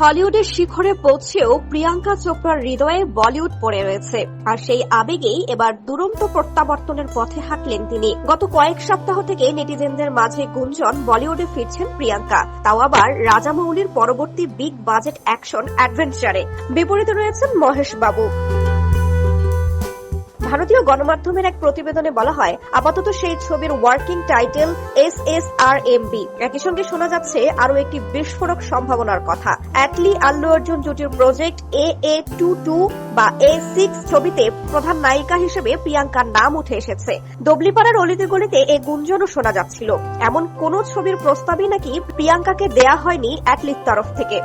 হলিউডের শিখরে পৌঁছেও প্রিয়াঙ্কা চোপড়ার হৃদয়ে বলিউড পড়ে রয়েছে। আর সেই আবেগেই এবার দুরন্ত প্রত্যাবর্তনের পথে হাঁটলেন তিনি। গত কয়েক সপ্তাহ থেকে নেটিজেনদের মাঝে গুঞ্জন বলিউডে ফিরছেন প্রিয়াঙ্কা। তাও আবার রাজামৌলির পরবর্তী বিগ বাজেট অ্যাকশন অ্যাডভেঞ্চারে। বিপরীতে রয়েছেন মহেশ বাবু ভারতীয় গণমাধ্যমের এক প্রতিবেদনে বলা হয়, আপাতত সেই ছবির working title S S R M B একই সঙ্গে শোনা যাচ্ছে আরও একটি বিস্ফোরক সম্ভাবনার কথা। Atlee Allu Arjun জুটির project A A two two বা এ সিক্স ছবিতে প্রধান নায়িকা হিসেবে প্রিয়াঙ্কার নাম উঠে এসেছে। দবলিপাড়ার অলিতে গলিতে এ গুঞ্জনও শোনা যাচ্ছিল। এমন কোন ছবির প্রস্তাবই নাকি প্রিয়াঙ্কাকে দেয়া হয়নি অ্যাটলির তরফ থেকে।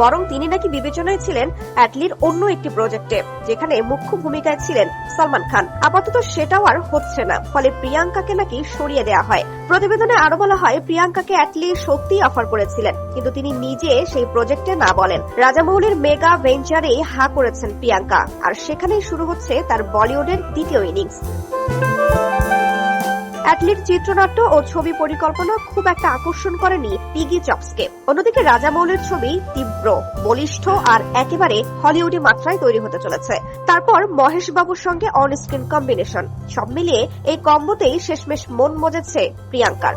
বরং তিনি নাকি বিবেচনায় ছিলেন অ্যাটলির অন্য একটি প্রজেক্টে, যেখানে মুখ্য ভূমিকায় ছিলেন সালমান খান। আপাতত সেটাও আর হচ্ছে না, ফলে প্রিয়াঙ্কাকে নাকি সরিয়ে দেওয়া হয়। প্রতিবেদনে আরও বলা হয়, প্রিয়াঙ্কাকে অ্যাটলি সত্যিই অফার করেছিলেন, কিন্তু তিনি নিজে সেই প্রজেক্টে না বলেন। রাজামৌলির মেগা ভেঞ্চারে হা করেছেন প্রিয়াঙ্কা, আর সেখানেই শুরু হচ্ছে তার বলিউডের দ্বিতীয় ইনিংস। অ্যাটলিট চিত্রনাট্য ও ছবি পরিকল্পনা খুব একটা আকর্ষণ করেনি পিগি চপসকে। অন্যদিকে রাজামৌলের ছবি তীব্র, বলিষ্ঠ আর একেবারে হলিউডি মাত্রায় তৈরি হতে চলেছে। তারপর মহেশ বাবুর সঙ্গে অন স্ক্রিন কম্বিনেশন। সব মিলিয়ে এই কম্বোতেই শেষমেশ মন মজেছে প্রিয়াঙ্কার।